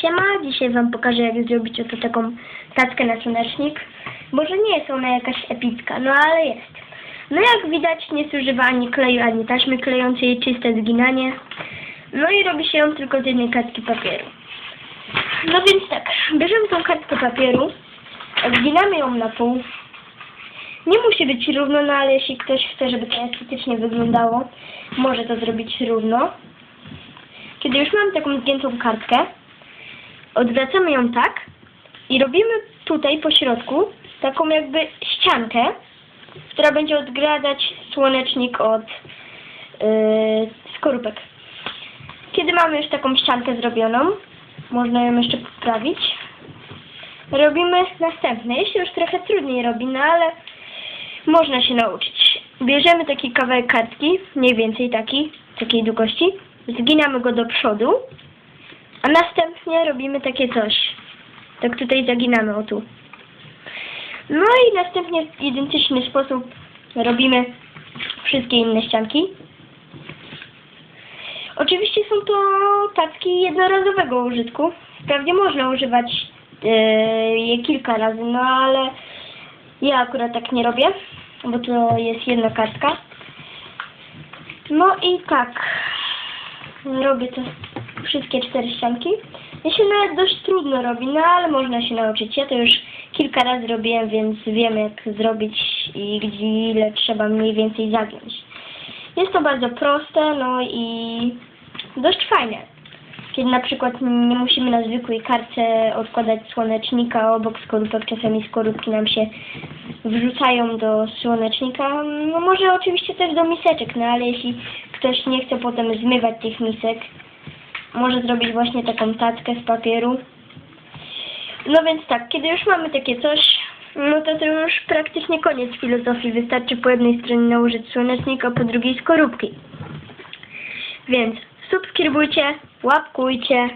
Siema, dzisiaj wam pokażę jak zrobić oto taką tackę na słonecznik. Może nie jest ona jakaś epicka, no ale jest. No jak widać nie zużywa ani kleju, ani taśmy klejącej, czyste zginanie. No i robi się ją tylko z jednej kartki papieru. No więc tak, bierzemy tą kartkę papieru, zginamy ją na pół. Nie musi być równo, no ale jeśli ktoś chce, żeby to estetycznie wyglądało, może to zrobić równo. Kiedy już mam taką zgiętą kartkę, odwracamy ją tak i robimy tutaj po środku taką jakby ściankę, która będzie odgradzać słonecznik od yy, skorupek. Kiedy mamy już taką ściankę zrobioną, można ją jeszcze poprawić, robimy następne. Jeśli już trochę trudniej robi, no ale można się nauczyć. Bierzemy taki kawałek kartki, mniej więcej taki, takiej długości, zginamy go do przodu, następnie robimy takie coś. Tak tutaj zaginamy o tu. No i następnie w identyczny sposób robimy wszystkie inne ścianki. Oczywiście są to tacki jednorazowego użytku. Wprawdzie można używać e, je kilka razy, no ale ja akurat tak nie robię, bo to jest jedna kartka. No i tak, robię to wszystkie cztery ścianki. Ja się nawet dość trudno robi, no ale można się nauczyć. Ja to już kilka razy robiłem, więc wiem jak zrobić i gdzie ile trzeba mniej więcej zagiąć. Jest to bardzo proste, no i dość fajne. Kiedy na przykład nie musimy na zwykłej kartce odkładać słonecznika obok skorupek, czasami skorupki nam się wrzucają do słonecznika, no może oczywiście też do miseczek, no ale jeśli ktoś nie chce potem zmywać tych misek, może zrobić właśnie taką tackę z papieru. No więc tak, kiedy już mamy takie coś, no to to już praktycznie koniec filozofii. Wystarczy po jednej stronie nałożyć słonecznik, a po drugiej skorupki. Więc subskrybujcie, łapkujcie,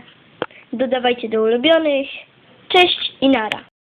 dodawajcie do ulubionych. Cześć i nara.